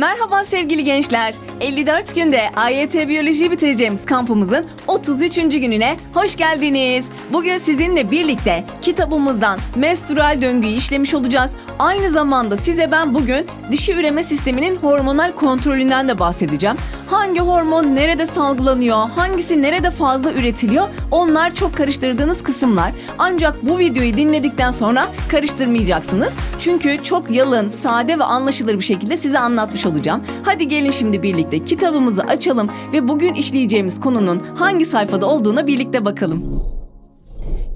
Merhaba sevgili gençler. 54 günde AYT Biyoloji bitireceğimiz kampımızın 33. gününe hoş geldiniz. Bugün sizinle birlikte kitabımızdan menstrual döngüyü işlemiş olacağız. Aynı zamanda size ben bugün dişi üreme sisteminin hormonal kontrolünden de bahsedeceğim. Hangi hormon nerede salgılanıyor, hangisi nerede fazla üretiliyor onlar çok karıştırdığınız kısımlar. Ancak bu videoyu dinledikten sonra karıştırmayacaksınız. Çünkü çok yalın, sade ve anlaşılır bir şekilde size anlatmış olacağım. Hadi gelin şimdi birlikte kitabımızı açalım ve bugün işleyeceğimiz konunun hangi sayfada olduğuna birlikte bakalım.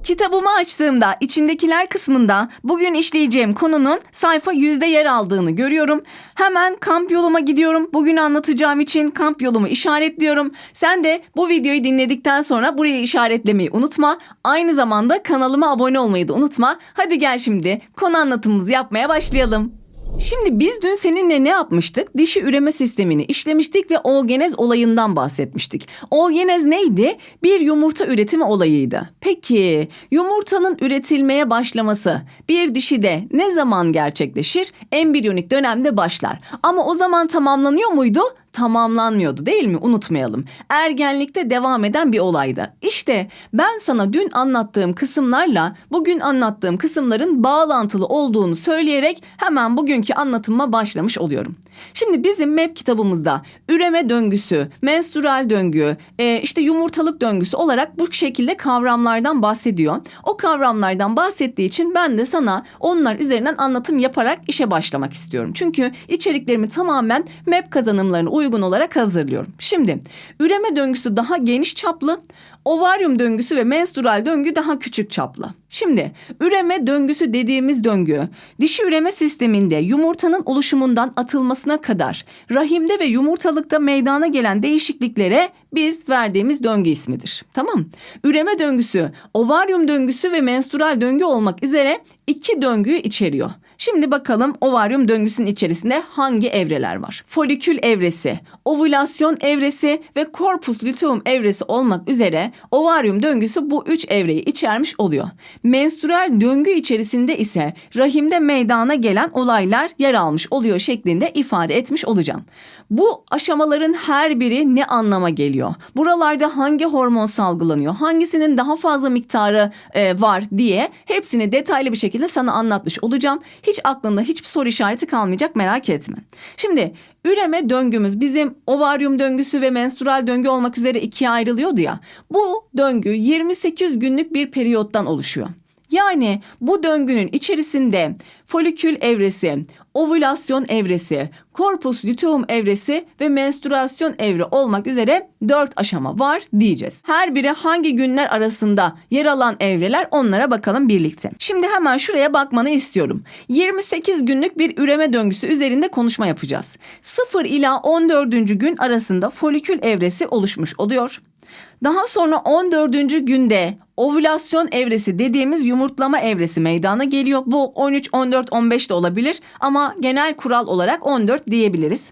Kitabımı açtığımda içindekiler kısmında bugün işleyeceğim konunun sayfa yüzde yer aldığını görüyorum. Hemen kamp yoluma gidiyorum. Bugün anlatacağım için kamp yolumu işaretliyorum. Sen de bu videoyu dinledikten sonra buraya işaretlemeyi unutma. Aynı zamanda kanalıma abone olmayı da unutma. Hadi gel şimdi konu anlatımımızı yapmaya başlayalım. Şimdi biz dün seninle ne yapmıştık? Dişi üreme sistemini işlemiştik ve oogenez olayından bahsetmiştik. Oogenez neydi? Bir yumurta üretimi olayıydı. Peki yumurtanın üretilmeye başlaması bir dişide ne zaman gerçekleşir? Embriyonik dönemde başlar. Ama o zaman tamamlanıyor muydu? Tamamlanmıyordu değil mi? Unutmayalım. Ergenlikte devam eden bir olaydı. İşte ben sana dün anlattığım kısımlarla bugün anlattığım kısımların bağlantılı olduğunu söyleyerek hemen bugünkü anlatıma başlamış oluyorum. Şimdi bizim MEP kitabımızda üreme döngüsü, menstrual döngü, e, işte yumurtalık döngüsü olarak bu şekilde kavramlardan bahsediyor. O kavramlardan bahsettiği için ben de sana onlar üzerinden anlatım yaparak işe başlamak istiyorum. Çünkü içeriklerimi tamamen MEP kazanımlarına uygun olarak hazırlıyorum. Şimdi üreme döngüsü daha geniş çaplı, ovaryum döngüsü ve menstrual döngü daha küçük çaplı. Şimdi üreme döngüsü dediğimiz döngü dişi üreme sisteminde yumurtanın oluşumundan atılmasına kadar rahimde ve yumurtalıkta meydana gelen değişikliklere biz verdiğimiz döngü ismidir. Tamam? Üreme döngüsü, ovaryum döngüsü ve menstrual döngü olmak üzere iki döngüyü içeriyor. Şimdi bakalım ovaryum döngüsünün içerisinde hangi evreler var? Folikül evresi, ovülasyon evresi ve korpus luteum evresi olmak üzere ovaryum döngüsü bu üç evreyi içermiş oluyor. Menstrual döngü içerisinde ise rahimde meydana gelen olaylar yer almış oluyor şeklinde ifade etmiş olacağım. Bu aşamaların her biri ne anlama geliyor? Buralarda hangi hormon salgılanıyor? Hangisinin daha fazla miktarı e, var diye hepsini detaylı bir şekilde sana anlatmış olacağım. Hiç aklında hiçbir soru işareti kalmayacak merak etme. Şimdi üreme döngümüz bizim ovaryum döngüsü ve menstrual döngü olmak üzere ikiye ayrılıyordu ya. Bu döngü 28 günlük bir periyottan oluşuyor. Yani bu döngünün içerisinde folikül evresi, ovülasyon evresi, korpus luteum evresi ve menstruasyon evre olmak üzere dört aşama var diyeceğiz. Her biri hangi günler arasında yer alan evreler onlara bakalım birlikte. Şimdi hemen şuraya bakmanı istiyorum. 28 günlük bir üreme döngüsü üzerinde konuşma yapacağız. 0 ila 14. gün arasında folikül evresi oluşmuş oluyor. Daha sonra 14. günde ovülasyon evresi dediğimiz yumurtlama evresi meydana geliyor. Bu 13, 14, 15 de olabilir ama genel kural olarak 14 diyebiliriz.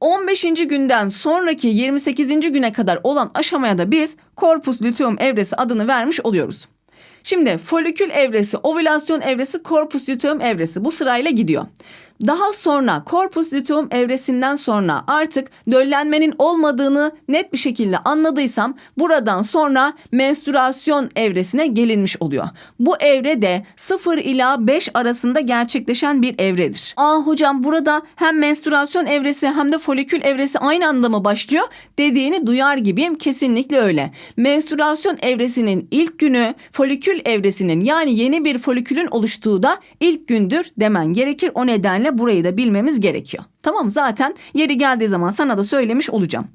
15. günden sonraki 28. güne kadar olan aşamaya da biz korpus luteum evresi adını vermiş oluyoruz. Şimdi folikül evresi, ovülasyon evresi, korpus luteum evresi bu sırayla gidiyor. Daha sonra korpus luteum evresinden sonra artık döllenmenin olmadığını net bir şekilde anladıysam buradan sonra menstruasyon evresine gelinmiş oluyor. Bu evre de 0 ila 5 arasında gerçekleşen bir evredir. Aa hocam burada hem menstruasyon evresi hem de folikül evresi aynı anda mı başlıyor dediğini duyar gibiyim. Kesinlikle öyle. Menstruasyon evresinin ilk günü folikül evresinin yani yeni bir folikülün oluştuğu da ilk gündür demen gerekir. O nedenle burayı da bilmemiz gerekiyor. Tamam zaten yeri geldiği zaman sana da söylemiş olacağım.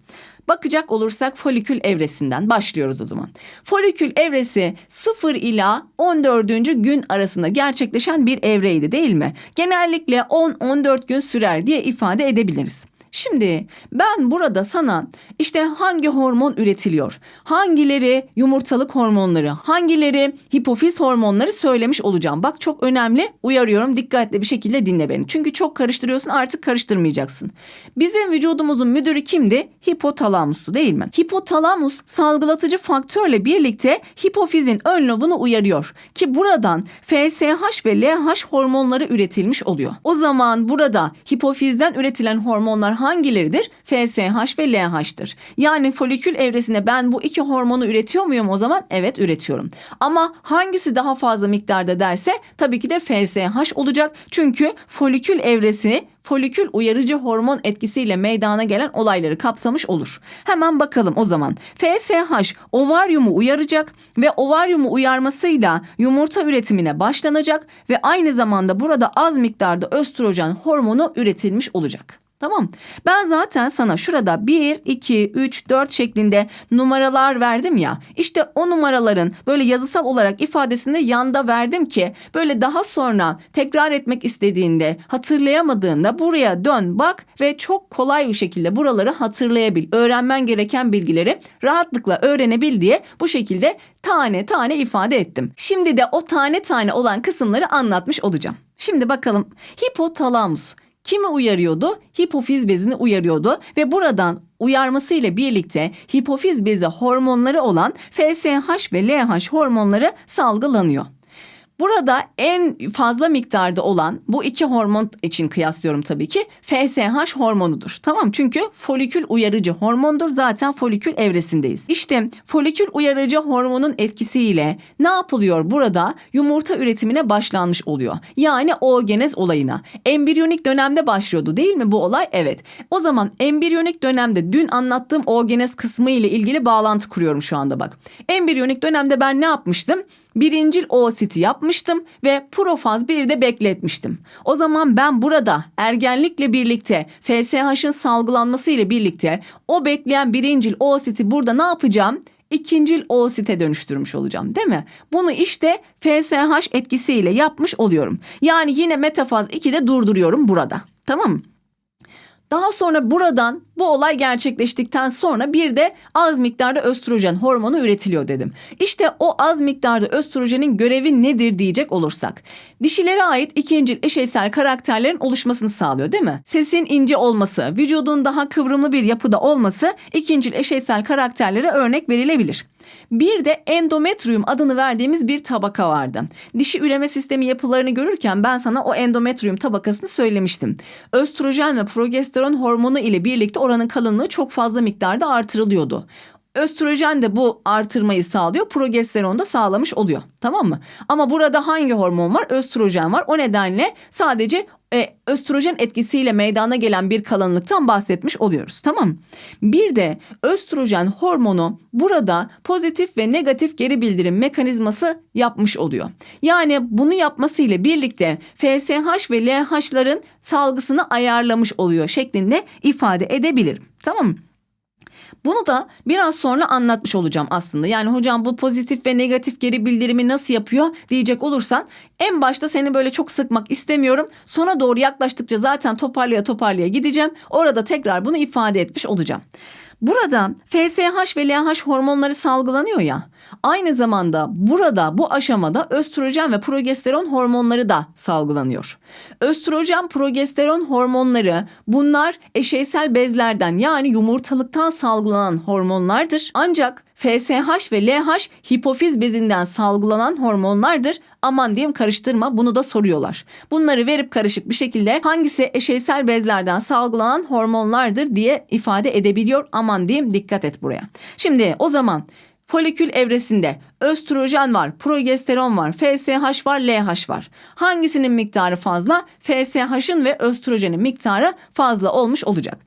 Bakacak olursak folikül evresinden başlıyoruz o zaman. Folikül evresi 0 ila 14. gün arasında gerçekleşen bir evreydi değil mi? Genellikle 10-14 gün sürer diye ifade edebiliriz. Şimdi ben burada sana işte hangi hormon üretiliyor, hangileri yumurtalık hormonları, hangileri hipofiz hormonları söylemiş olacağım. Bak çok önemli uyarıyorum dikkatli bir şekilde dinle beni. Çünkü çok karıştırıyorsun artık karıştırmayacaksın. Bizim vücudumuzun müdürü kimdi? Hipotalamustu değil mi? Hipotalamus salgılatıcı faktörle birlikte hipofizin ön lobunu uyarıyor. Ki buradan FSH ve LH hormonları üretilmiş oluyor. O zaman burada hipofizden üretilen hormonlar hangileridir? FSH ve LH'tır. Yani folikül evresinde ben bu iki hormonu üretiyor muyum o zaman? Evet üretiyorum. Ama hangisi daha fazla miktarda derse tabii ki de FSH olacak. Çünkü folikül evresi folikül uyarıcı hormon etkisiyle meydana gelen olayları kapsamış olur. Hemen bakalım o zaman. FSH ovaryumu uyaracak ve ovaryumu uyarmasıyla yumurta üretimine başlanacak ve aynı zamanda burada az miktarda östrojen hormonu üretilmiş olacak. Tamam. Ben zaten sana şurada 1, 2, 3, 4 şeklinde numaralar verdim ya. İşte o numaraların böyle yazısal olarak ifadesini de yanda verdim ki böyle daha sonra tekrar etmek istediğinde, hatırlayamadığında buraya dön bak ve çok kolay bir şekilde buraları hatırlayabil. Öğrenmen gereken bilgileri rahatlıkla öğrenebil diye bu şekilde tane tane ifade ettim. Şimdi de o tane tane olan kısımları anlatmış olacağım. Şimdi bakalım hipotalamus kimi uyarıyordu? Hipofiz bezini uyarıyordu ve buradan uyarmasıyla birlikte hipofiz bezi hormonları olan FSH ve LH hormonları salgılanıyor. Burada en fazla miktarda olan bu iki hormon için kıyaslıyorum tabii ki FSH hormonudur. Tamam çünkü folikül uyarıcı hormondur zaten folikül evresindeyiz. İşte folikül uyarıcı hormonun etkisiyle ne yapılıyor burada? Yumurta üretimine başlanmış oluyor. Yani oogenez olayına. Embriyonik dönemde başlıyordu değil mi bu olay? Evet. O zaman embriyonik dönemde dün anlattığım oogenez kısmı ile ilgili bağlantı kuruyorum şu anda bak. Embriyonik dönemde ben ne yapmıştım? Birincil oositi yapmıştım ve profaz 1'de bekletmiştim. O zaman ben burada ergenlikle birlikte FSH'ın salgılanması ile birlikte o bekleyen birincil oositi burada ne yapacağım? ikincil oosite dönüştürmüş olacağım değil mi? Bunu işte FSH etkisiyle yapmış oluyorum. Yani yine metafaz 2'de durduruyorum burada. Tamam mı? Daha sonra buradan bu olay gerçekleştikten sonra bir de az miktarda östrojen hormonu üretiliyor dedim. İşte o az miktarda östrojenin görevi nedir diyecek olursak. Dişilere ait ikincil eşeysel karakterlerin oluşmasını sağlıyor değil mi? Sesin ince olması, vücudun daha kıvrımlı bir yapıda olması ikincil eşeysel karakterlere örnek verilebilir. Bir de endometrium adını verdiğimiz bir tabaka vardı. Dişi üreme sistemi yapılarını görürken ben sana o endometrium tabakasını söylemiştim. Östrojen ve progesteron hormonu ile birlikte oranın kalınlığı çok fazla miktarda artırılıyordu. Östrojen de bu artırmayı sağlıyor. Progesteron da sağlamış oluyor. Tamam mı? Ama burada hangi hormon var? Östrojen var. O nedenle sadece e, östrojen etkisiyle meydana gelen bir kalınlıktan bahsetmiş oluyoruz. Tamam Bir de östrojen hormonu burada pozitif ve negatif geri bildirim mekanizması yapmış oluyor. Yani bunu yapmasıyla birlikte FSH ve LH'ların salgısını ayarlamış oluyor şeklinde ifade edebilirim. Tamam mı? Bunu da biraz sonra anlatmış olacağım aslında. Yani hocam bu pozitif ve negatif geri bildirimi nasıl yapıyor diyecek olursan en başta seni böyle çok sıkmak istemiyorum. Sona doğru yaklaştıkça zaten toparlaya toparlaya gideceğim. Orada tekrar bunu ifade etmiş olacağım. Burada FSH ve LH hormonları salgılanıyor ya. Aynı zamanda burada bu aşamada östrojen ve progesteron hormonları da salgılanıyor. Östrojen, progesteron hormonları bunlar eşeysel bezlerden yani yumurtalıktan salgılanan hormonlardır. Ancak FSH ve LH hipofiz bezinden salgılanan hormonlardır. Aman diyeyim karıştırma bunu da soruyorlar. Bunları verip karışık bir şekilde hangisi eşeysel bezlerden salgılanan hormonlardır diye ifade edebiliyor. Aman diyeyim dikkat et buraya. Şimdi o zaman Folikül evresinde östrojen var, progesteron var, FSH var, LH var. Hangisinin miktarı fazla? FSH'ın ve östrojenin miktarı fazla olmuş olacak.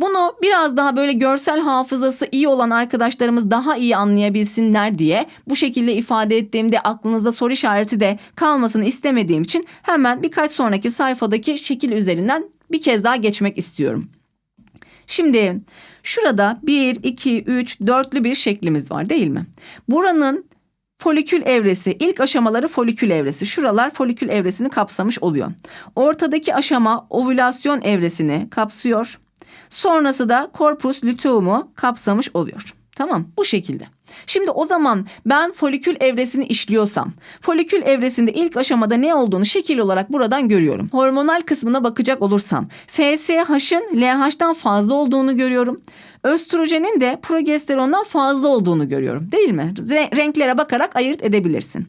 Bunu biraz daha böyle görsel hafızası iyi olan arkadaşlarımız daha iyi anlayabilsinler diye bu şekilde ifade ettiğimde aklınızda soru işareti de kalmasını istemediğim için hemen birkaç sonraki sayfadaki şekil üzerinden bir kez daha geçmek istiyorum. Şimdi şurada 1, 2, 3, dörtlü bir şeklimiz var değil mi? Buranın folikül evresi ilk aşamaları folikül evresi. Şuralar folikül evresini kapsamış oluyor. Ortadaki aşama ovülasyon evresini kapsıyor. Sonrası da korpus luteumu kapsamış oluyor. Tamam bu şekilde. Şimdi o zaman ben folikül evresini işliyorsam, folikül evresinde ilk aşamada ne olduğunu şekil olarak buradan görüyorum. Hormonal kısmına bakacak olursam, FSH'ın LH'dan fazla olduğunu görüyorum. Östrojenin de progesterondan fazla olduğunu görüyorum. Değil mi? Re- renklere bakarak ayırt edebilirsin.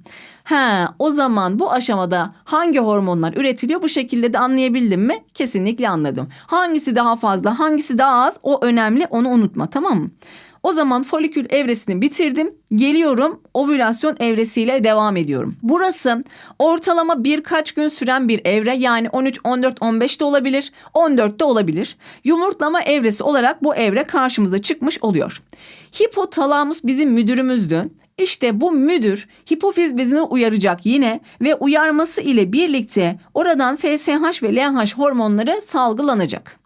Ha, o zaman bu aşamada hangi hormonlar üretiliyor bu şekilde de anlayabildim mi? Kesinlikle anladım. Hangisi daha fazla, hangisi daha az o önemli onu unutma tamam mı? O zaman folikül evresini bitirdim. Geliyorum ovülasyon evresiyle devam ediyorum. Burası ortalama birkaç gün süren bir evre yani 13, 14, 15 de olabilir, 14 de olabilir. Yumurtlama evresi olarak bu evre karşımıza çıkmış oluyor. Hipotalamus bizim müdürümüzdü. İşte bu müdür hipofiz bezini uyaracak yine ve uyarması ile birlikte oradan FSH ve LH hormonları salgılanacak.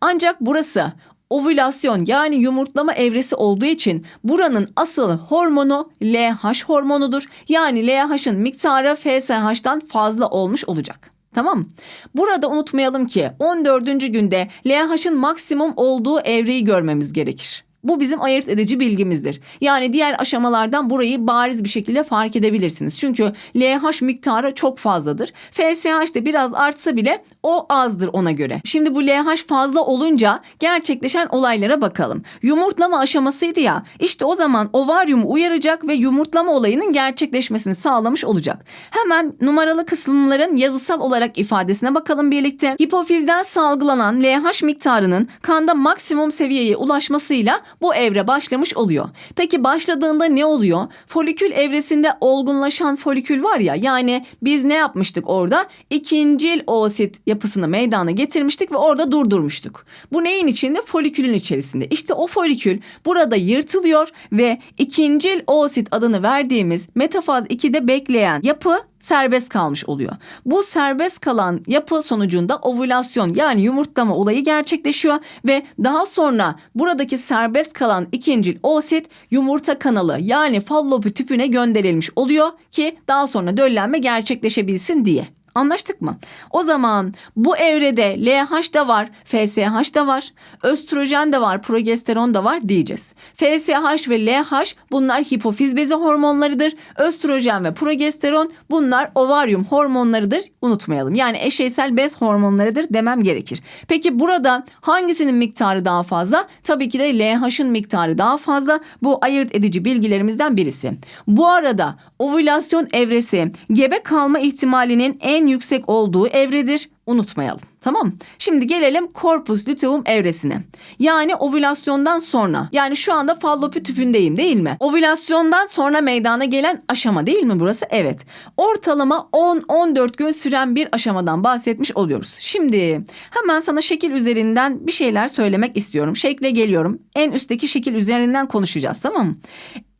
Ancak burası ovülasyon yani yumurtlama evresi olduğu için buranın asıl hormonu LH hormonudur. Yani LH'ın miktarı FSH'dan fazla olmuş olacak. Tamam? Burada unutmayalım ki 14. günde LH'ın maksimum olduğu evreyi görmemiz gerekir. Bu bizim ayırt edici bilgimizdir. Yani diğer aşamalardan burayı bariz bir şekilde fark edebilirsiniz. Çünkü LH miktarı çok fazladır. FSH de biraz artsa bile o azdır ona göre. Şimdi bu LH fazla olunca gerçekleşen olaylara bakalım. Yumurtlama aşamasıydı ya. İşte o zaman ovaryumu uyaracak ve yumurtlama olayının gerçekleşmesini sağlamış olacak. Hemen numaralı kısımların yazısal olarak ifadesine bakalım birlikte. Hipofizden salgılanan LH miktarının kanda maksimum seviyeye ulaşmasıyla bu evre başlamış oluyor. Peki başladığında ne oluyor? Folikül evresinde olgunlaşan folikül var ya yani biz ne yapmıştık orada? İkincil oosit yapısını meydana getirmiştik ve orada durdurmuştuk. Bu neyin içinde? Folikülün içerisinde. İşte o folikül burada yırtılıyor ve ikincil oosit adını verdiğimiz metafaz 2'de bekleyen yapı serbest kalmış oluyor. Bu serbest kalan yapı sonucunda ovülasyon yani yumurtlama olayı gerçekleşiyor ve daha sonra buradaki serbest kalan ikincil oosit yumurta kanalı yani fallopi tüpüne gönderilmiş oluyor ki daha sonra döllenme gerçekleşebilsin diye. Anlaştık mı? O zaman bu evrede LH da var, FSH da var, östrojen de var, progesteron da var diyeceğiz. FSH ve LH bunlar hipofiz bezi hormonlarıdır. Östrojen ve progesteron bunlar ovaryum hormonlarıdır. Unutmayalım. Yani eşeysel bez hormonlarıdır demem gerekir. Peki burada hangisinin miktarı daha fazla? Tabii ki de LH'ın miktarı daha fazla. Bu ayırt edici bilgilerimizden birisi. Bu arada ovülasyon evresi gebe kalma ihtimalinin en yüksek olduğu evredir. Unutmayalım. Tamam. Şimdi gelelim korpus luteum evresine. Yani ovülasyondan sonra. Yani şu anda fallopi tüpündeyim değil mi? Ovülasyondan sonra meydana gelen aşama değil mi burası? Evet. Ortalama 10-14 gün süren bir aşamadan bahsetmiş oluyoruz. Şimdi hemen sana şekil üzerinden bir şeyler söylemek istiyorum. Şekle geliyorum. En üstteki şekil üzerinden konuşacağız tamam mı?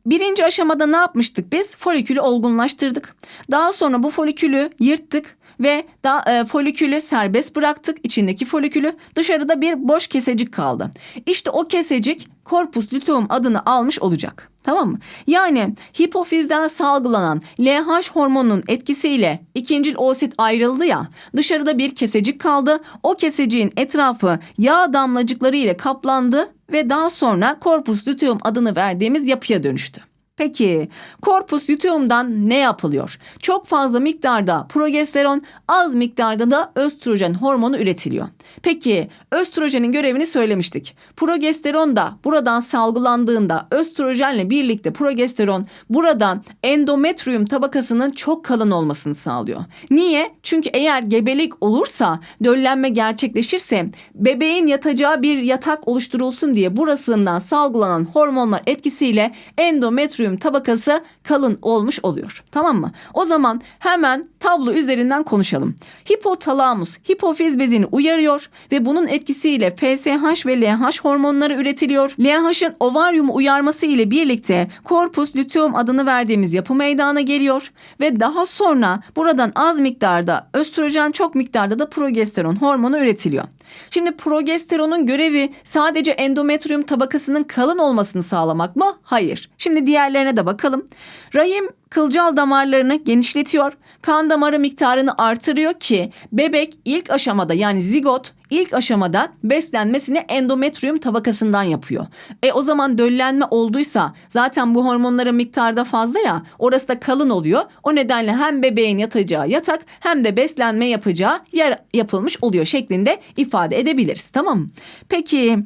Birinci aşamada ne yapmıştık biz? Folikülü olgunlaştırdık. Daha sonra bu folikülü yırttık ve da e, folikülü serbest bıraktık. İçindeki folikülü dışarıda bir boş kesecik kaldı. İşte o kesecik korpus luteum adını almış olacak. Tamam mı? Yani hipofizden salgılanan LH hormonunun etkisiyle ikincil oosit ayrıldı ya. Dışarıda bir kesecik kaldı. O keseciğin etrafı yağ damlacıkları ile kaplandı ve daha sonra korpus luteum adını verdiğimiz yapıya dönüştü. Peki korpus luteumdan ne yapılıyor? Çok fazla miktarda progesteron, az miktarda da östrojen hormonu üretiliyor. Peki östrojenin görevini söylemiştik. Progesteron da buradan salgılandığında östrojenle birlikte progesteron buradan endometrium tabakasının çok kalın olmasını sağlıyor. Niye? Çünkü eğer gebelik olursa, döllenme gerçekleşirse bebeğin yatacağı bir yatak oluşturulsun diye burasından salgılanan hormonlar etkisiyle endometrium tabakası kalın olmuş oluyor. Tamam mı? O zaman hemen tablo üzerinden konuşalım. Hipotalamus hipofiz bezini uyarıyor ve bunun etkisiyle FSH ve LH hormonları üretiliyor. LH'ın ovaryumu uyarması ile birlikte korpus luteum adını verdiğimiz yapı meydana geliyor ve daha sonra buradan az miktarda östrojen çok miktarda da progesteron hormonu üretiliyor. Şimdi progesteronun görevi sadece endometrium tabakasının kalın olmasını sağlamak mı? Hayır. Şimdi diğerlerine de bakalım. Rahim kılcal damarlarını genişletiyor. Kan damarı miktarını artırıyor ki bebek ilk aşamada yani zigot ilk aşamada beslenmesini endometrium tabakasından yapıyor. E o zaman döllenme olduysa zaten bu hormonların miktarı da fazla ya orası da kalın oluyor. O nedenle hem bebeğin yatacağı yatak hem de beslenme yapacağı yer yapılmış oluyor şeklinde ifade edebiliriz tamam mı? Peki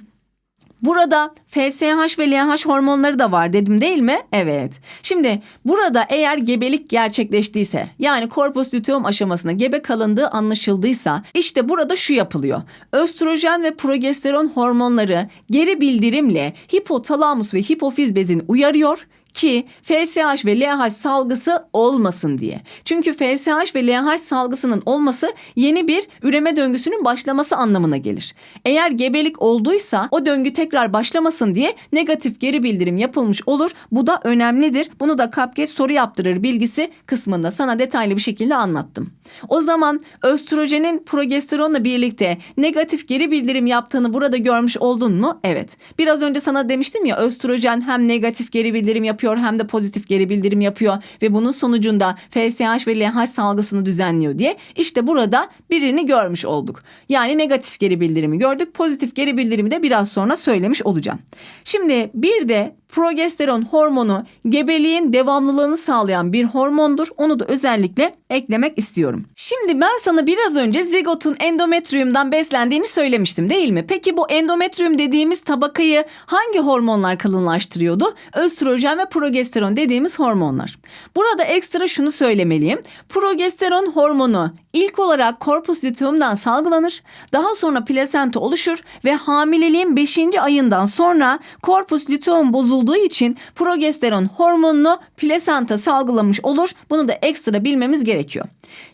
Burada FSH ve LH hormonları da var dedim değil mi? Evet. Şimdi burada eğer gebelik gerçekleştiyse yani korpus luteum aşamasında gebe kalındığı anlaşıldıysa işte burada şu yapılıyor. Östrojen ve progesteron hormonları geri bildirimle hipotalamus ve hipofiz bezini uyarıyor ki FSH ve LH salgısı olmasın diye. Çünkü FSH ve LH salgısının olması yeni bir üreme döngüsünün başlaması anlamına gelir. Eğer gebelik olduysa o döngü tekrar başlamasın diye negatif geri bildirim yapılmış olur. Bu da önemlidir. Bunu da Cupcake soru yaptırır bilgisi kısmında sana detaylı bir şekilde anlattım. O zaman östrojenin progesteronla birlikte negatif geri bildirim yaptığını burada görmüş oldun mu? Evet. Biraz önce sana demiştim ya östrojen hem negatif geri bildirim yapıyor hem de pozitif geri bildirim yapıyor ve bunun sonucunda FSH ve LH salgısını düzenliyor diye. İşte burada birini görmüş olduk. Yani negatif geri bildirimi gördük. Pozitif geri bildirimi de biraz sonra söylemiş olacağım. Şimdi bir de progesteron hormonu gebeliğin devamlılığını sağlayan bir hormondur. Onu da özellikle eklemek istiyorum. Şimdi ben sana biraz önce zigotun endometriumdan beslendiğini söylemiştim değil mi? Peki bu endometrium dediğimiz tabakayı hangi hormonlar kalınlaştırıyordu? Östrojen ve progesteron dediğimiz hormonlar. Burada ekstra şunu söylemeliyim. Progesteron hormonu ilk olarak korpus luteumdan salgılanır. Daha sonra plasenta oluşur ve hamileliğin 5. ayından sonra korpus luteum bozulduğu için progesteron hormonunu plasenta salgılamış olur. Bunu da ekstra bilmemiz gerekiyor.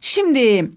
Şimdi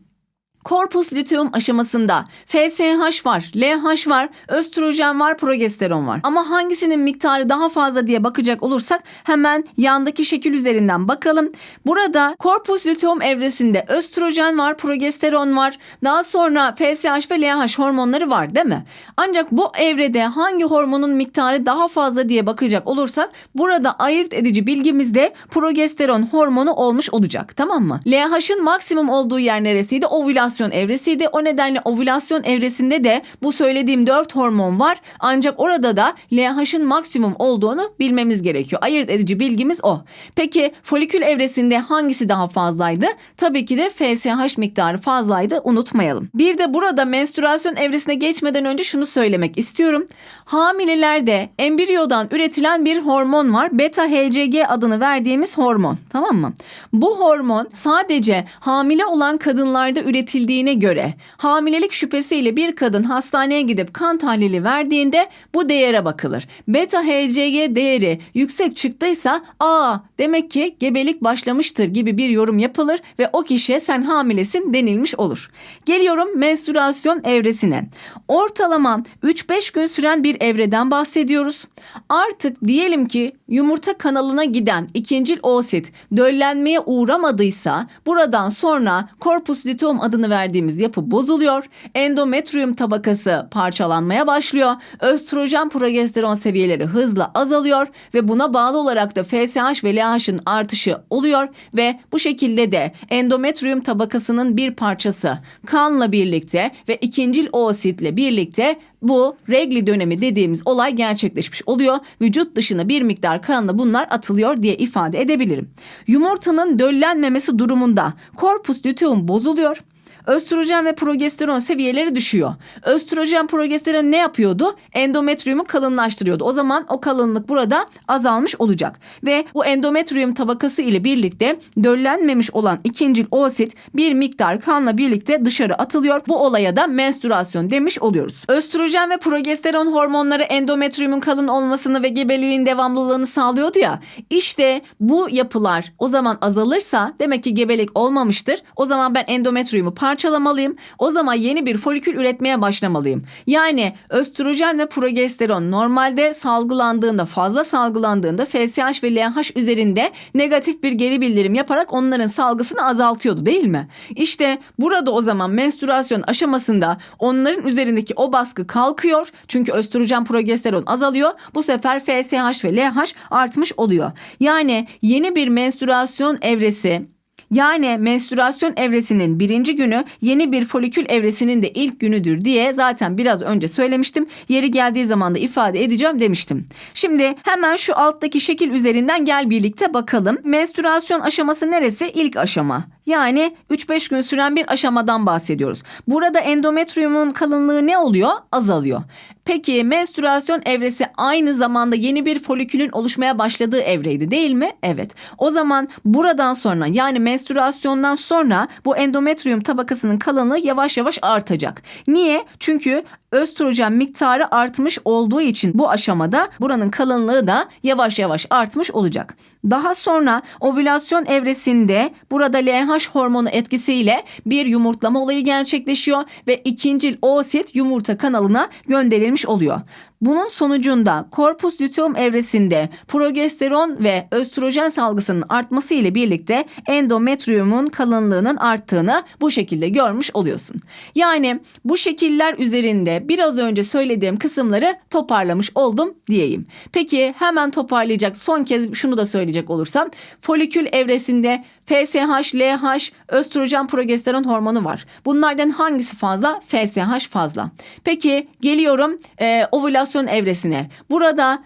Korpus luteum aşamasında FSH var, LH var, östrojen var, progesteron var. Ama hangisinin miktarı daha fazla diye bakacak olursak hemen yandaki şekil üzerinden bakalım. Burada korpus luteum evresinde östrojen var, progesteron var. Daha sonra FSH ve LH hormonları var değil mi? Ancak bu evrede hangi hormonun miktarı daha fazla diye bakacak olursak burada ayırt edici bilgimizde progesteron hormonu olmuş olacak tamam mı? LH'ın maksimum olduğu yer neresiydi? Ovülasyon evresiydi. O nedenle ovülasyon evresinde de bu söylediğim dört hormon var. Ancak orada da LH'ın maksimum olduğunu bilmemiz gerekiyor. Ayırt edici bilgimiz o. Peki folikül evresinde hangisi daha fazlaydı? Tabii ki de FSH miktarı fazlaydı. Unutmayalım. Bir de burada menstrüasyon evresine geçmeden önce şunu söylemek istiyorum. Hamilelerde embriyodan üretilen bir hormon var. Beta HCG adını verdiğimiz hormon. Tamam mı? Bu hormon sadece hamile olan kadınlarda üretildiğine göre hamilelik şüphesiyle bir kadın hastaneye gidip kan tahlili verdiğinde bu değere bakılır. Beta HCG değeri yüksek çıktıysa aa demek ki gebelik başlamıştır gibi bir yorum yapılır ve o kişiye sen hamilesin denilmiş olur. Geliyorum menstrüasyon evresine. Ortalama 3-5 gün süren bir evreden bahsediyoruz. Artık diyelim ki yumurta kanalına giden ikincil oosit döllenmeye uğramadıysa buradan sonra korpus luteum adını verdiğimiz yapı bozuluyor. Endometrium tabakası parçalanmaya başlıyor. Östrojen progesteron seviyeleri hızla azalıyor ve buna bağlı olarak da FSH ve LH'ın artışı oluyor ve bu şekilde de endometrium tabakasının bir parçası kanla birlikte ve ikincil oositle birlikte bu regli dönemi dediğimiz olay gerçekleşmiş oluyor. Vücut dışına bir miktar kanla bunlar atılıyor diye ifade edebilirim. Yumurtanın döllenmemesi durumunda korpus luteum bozuluyor. Östrojen ve progesteron seviyeleri düşüyor. Östrojen progesteron ne yapıyordu? Endometriyumu kalınlaştırıyordu. O zaman o kalınlık burada azalmış olacak. Ve bu endometriyum tabakası ile birlikte döllenmemiş olan ikincil oosit bir miktar kanla birlikte dışarı atılıyor. Bu olaya da menstrüasyon demiş oluyoruz. Östrojen ve progesteron hormonları endometriyumun kalın olmasını ve gebeliğin devamlılığını sağlıyordu ya. İşte bu yapılar o zaman azalırsa demek ki gebelik olmamıştır. O zaman ben endometriyumu parçalamalıyım. O zaman yeni bir folikül üretmeye başlamalıyım. Yani östrojen ve progesteron normalde salgılandığında fazla salgılandığında FSH ve LH üzerinde negatif bir geri bildirim yaparak onların salgısını azaltıyordu değil mi? İşte burada o zaman menstrüasyon aşamasında onların üzerindeki o baskı kalkıyor. Çünkü östrojen progesteron azalıyor. Bu sefer FSH ve LH artmış oluyor. Yani yeni bir menstrüasyon evresi Yani menstrüasyon evresinin birinci günü yeni bir folikül evresinin de ilk günüdür diye zaten biraz önce söylemiştim. Yeri geldiği zaman da ifade edeceğim demiştim. Şimdi hemen şu alttaki şekil üzerinden gel birlikte bakalım. Menstrüasyon aşaması neresi? İlk aşama. Yani 3-5 gün süren bir aşamadan bahsediyoruz. Burada endometriyumun kalınlığı ne oluyor? Azalıyor. Peki menstrüasyon evresi aynı zamanda yeni bir folikülün oluşmaya başladığı evreydi değil mi? Evet. O zaman buradan sonra yani menstrüasyondan sonra bu endometriyum tabakasının kalınlığı yavaş yavaş artacak. Niye? Çünkü östrojen miktarı artmış olduğu için bu aşamada buranın kalınlığı da yavaş yavaş artmış olacak. Daha sonra ovülasyon evresinde burada LH hormonu etkisiyle bir yumurtlama olayı gerçekleşiyor ve ikincil oosit yumurta kanalına gönderilmiş oluyor. Bunun sonucunda korpus luteum evresinde progesteron ve östrojen salgısının artması ile birlikte endometriyumun kalınlığının arttığını bu şekilde görmüş oluyorsun. Yani bu şekiller üzerinde biraz önce söylediğim kısımları toparlamış oldum diyeyim. Peki hemen toparlayacak son kez şunu da söyleyecek olursam folikül evresinde FSH, LH, östrojen progesteron hormonu var. Bunlardan hangisi fazla? FSH fazla. Peki geliyorum e, ovülasyon evresine. Burada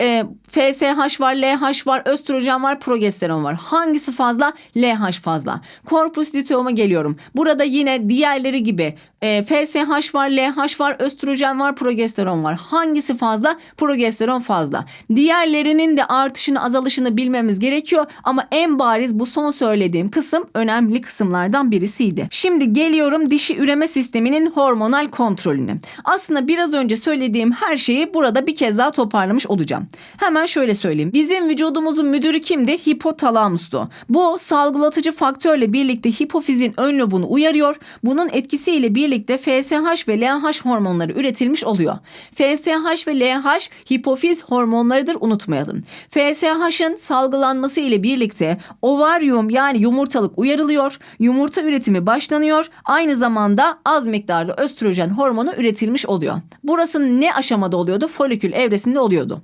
e, FSH var, LH var, östrojen var, progesteron var. Hangisi fazla? LH fazla. Korpus luteum'a geliyorum. Burada yine diğerleri gibi e, FSH var, LH var, östrojen var, progesteron var. Hangisi fazla? Progesteron fazla. Diğerlerinin de artışını azalışını bilmemiz gerekiyor ama en bariz bu son söylediğim kısım önemli kısımlardan birisiydi. Şimdi geliyorum dişi üreme sisteminin hormonal kontrolüne. Aslında biraz önce söylediğim her şeyi burada bir kez daha toparlamış olacağım. Hemen şöyle söyleyeyim. Bizim vücudumuzun müdürü kimdi? Hipotalamustu. Bu salgılatıcı faktörle birlikte hipofizin ön lobunu uyarıyor. Bunun etkisiyle birlikte FSH ve LH hormonları üretilmiş oluyor. FSH ve LH hipofiz hormonlarıdır unutmayalım. FSH'ın salgılanması ile birlikte ovaryum yani yumurtalık uyarılıyor. Yumurta üretimi başlanıyor. Aynı zamanda az miktarda östrojen hormonu üretilmiş oluyor. Burası ne aşamada oluyordu? Folikül evresinde oluyordu.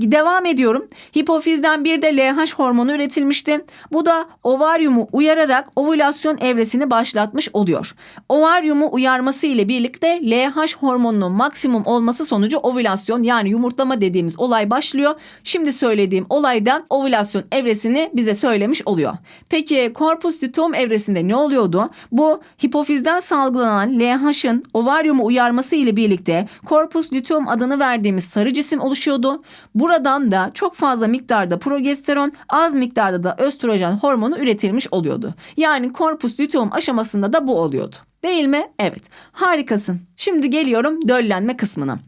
Devam ediyorum. Hipofizden bir de LH hormonu üretilmişti. Bu da ovaryumu uyararak ovülasyon evresini başlatmış oluyor. Ovaryumu uyarması ile birlikte LH hormonunun maksimum olması sonucu ovülasyon yani yumurtlama dediğimiz olay başlıyor. Şimdi söylediğim olaydan ovülasyon evresini bize söylemiş oluyor. Peki korpus luteum evresinde ne oluyordu? Bu hipofizden salgılanan LH'ın ovaryumu uyarması ile birlikte korpus luteum adını verdiğimiz sarı cisim oluşuyordu. Buradan da çok fazla miktarda progesteron, az miktarda da östrojen hormonu üretilmiş oluyordu. Yani korpus luteum aşamasında da bu oluyordu. Değil mi? Evet. Harikasın. Şimdi geliyorum döllenme kısmına.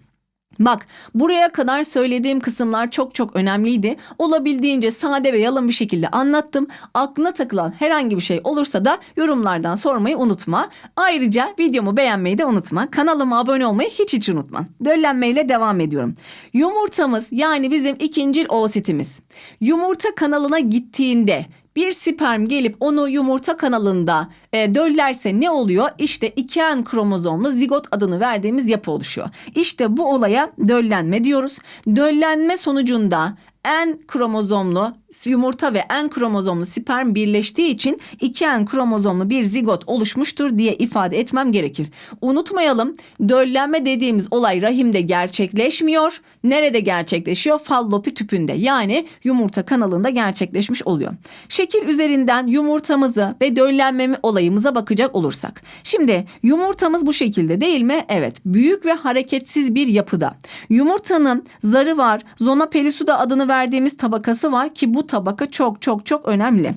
Bak buraya kadar söylediğim kısımlar çok çok önemliydi. Olabildiğince sade ve yalın bir şekilde anlattım. Aklına takılan herhangi bir şey olursa da yorumlardan sormayı unutma. Ayrıca videomu beğenmeyi de unutma. Kanalıma abone olmayı hiç hiç unutma. Döllenmeyle devam ediyorum. Yumurtamız yani bizim ikincil oositimiz. Yumurta kanalına gittiğinde bir sperm gelip onu yumurta kanalında e, döllerse ne oluyor? İşte iki en kromozomlu zigot adını verdiğimiz yapı oluşuyor. İşte bu olaya döllenme diyoruz. Döllenme sonucunda en kromozomlu yumurta ve en kromozomlu sperm birleştiği için iki en kromozomlu bir zigot oluşmuştur diye ifade etmem gerekir. Unutmayalım döllenme dediğimiz olay rahimde gerçekleşmiyor. Nerede gerçekleşiyor? Fallopi tüpünde yani yumurta kanalında gerçekleşmiş oluyor. Şekil üzerinden yumurtamızı ve döllenmemi olayımıza bakacak olursak. Şimdi yumurtamız bu şekilde değil mi? Evet. Büyük ve hareketsiz bir yapıda. Yumurtanın zarı var. Zona pellucida adını verdiğimiz tabakası var ki bu tabaka çok çok çok önemli.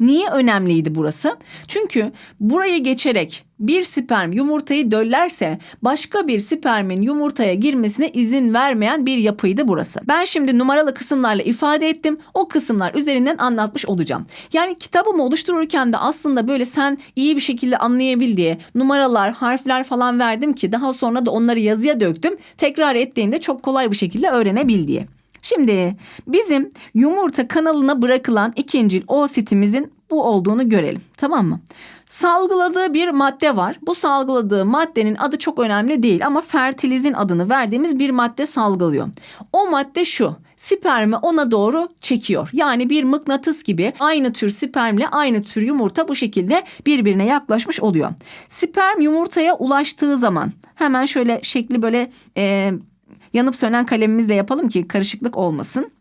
Niye önemliydi burası? Çünkü burayı geçerek bir sperm yumurtayı döllerse başka bir spermin yumurtaya girmesine izin vermeyen bir yapıydı burası. Ben şimdi numaralı kısımlarla ifade ettim. O kısımlar üzerinden anlatmış olacağım. Yani kitabımı oluştururken de aslında böyle sen iyi bir şekilde anlayabil diye numaralar, harfler falan verdim ki daha sonra da onları yazıya döktüm. Tekrar ettiğinde çok kolay bir şekilde öğrenebil diye. Şimdi bizim yumurta kanalına bırakılan ikincil oositimizin bu olduğunu görelim. Tamam mı? Salgıladığı bir madde var. Bu salgıladığı maddenin adı çok önemli değil ama fertilizin adını verdiğimiz bir madde salgılıyor. O madde şu. Spermi ona doğru çekiyor. Yani bir mıknatıs gibi aynı tür spermle aynı tür yumurta bu şekilde birbirine yaklaşmış oluyor. Sperm yumurtaya ulaştığı zaman hemen şöyle şekli böyle e, yanıp sönen kalemimizle yapalım ki karışıklık olmasın.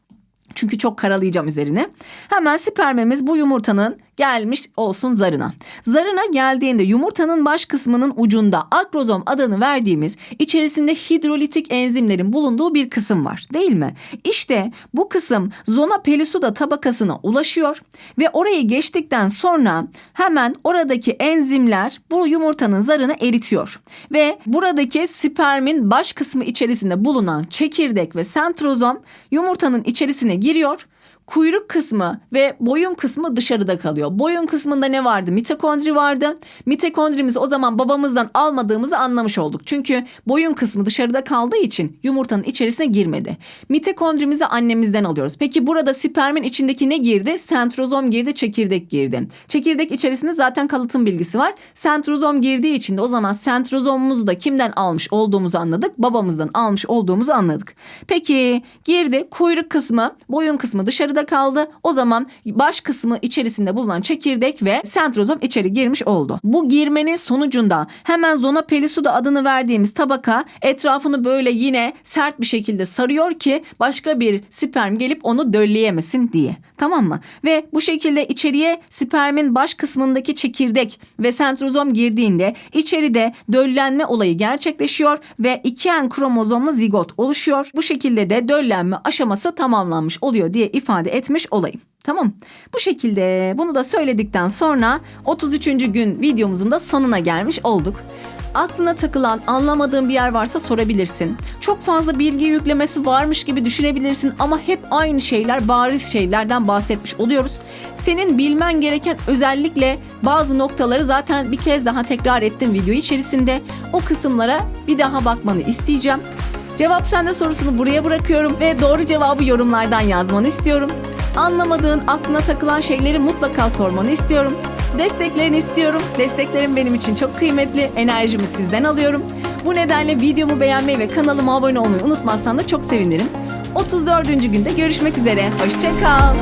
Çünkü çok karalayacağım üzerine. Hemen spermimiz bu yumurtanın gelmiş olsun zarına. Zarına geldiğinde yumurtanın baş kısmının ucunda akrozom adını verdiğimiz içerisinde hidrolitik enzimlerin bulunduğu bir kısım var değil mi? İşte bu kısım zona pellucida tabakasına ulaşıyor ve orayı geçtikten sonra hemen oradaki enzimler bu yumurtanın zarını eritiyor. Ve buradaki spermin baş kısmı içerisinde bulunan çekirdek ve sentrozom yumurtanın içerisine giriyor. Kuyruk kısmı ve boyun kısmı dışarıda kalıyor. Boyun kısmında ne vardı? Mitokondri vardı. Mitokondrimizi o zaman babamızdan almadığımızı anlamış olduk. Çünkü boyun kısmı dışarıda kaldığı için yumurtanın içerisine girmedi. Mitokondrimizi annemizden alıyoruz. Peki burada spermin içindeki ne girdi? Sentrozom girdi, çekirdek girdi. Çekirdek içerisinde zaten kalıtım bilgisi var. Sentrozom girdiği için de o zaman sentrozomumuzu da kimden almış olduğumuzu anladık? Babamızdan almış olduğumuzu anladık. Peki girdi kuyruk kısmı, boyun kısmı dışarıda kaldı. O zaman baş kısmı içerisinde bulunan çekirdek ve sentrozom içeri girmiş oldu. Bu girmenin sonucunda hemen zona pellucida adını verdiğimiz tabaka etrafını böyle yine sert bir şekilde sarıyor ki başka bir sperm gelip onu dölleyemesin diye. Tamam mı? Ve bu şekilde içeriye spermin baş kısmındaki çekirdek ve sentrozom girdiğinde içeride döllenme olayı gerçekleşiyor ve iki en kromozomlu zigot oluşuyor. Bu şekilde de döllenme aşaması tamamlanmış oluyor diye ifade etmiş olayım. Tamam. Bu şekilde bunu da söyledikten sonra 33. gün videomuzun da sonuna gelmiş olduk. Aklına takılan, anlamadığın bir yer varsa sorabilirsin. Çok fazla bilgi yüklemesi varmış gibi düşünebilirsin ama hep aynı şeyler, bariz şeylerden bahsetmiş oluyoruz. Senin bilmen gereken özellikle bazı noktaları zaten bir kez daha tekrar ettim video içerisinde. O kısımlara bir daha bakmanı isteyeceğim. Cevap sende sorusunu buraya bırakıyorum ve doğru cevabı yorumlardan yazmanı istiyorum. Anlamadığın, aklına takılan şeyleri mutlaka sormanı istiyorum. Desteklerini istiyorum. Desteklerin benim için çok kıymetli. Enerjimi sizden alıyorum. Bu nedenle videomu beğenmeyi ve kanalıma abone olmayı unutmazsan da çok sevinirim. 34. günde görüşmek üzere. Hoşçakal.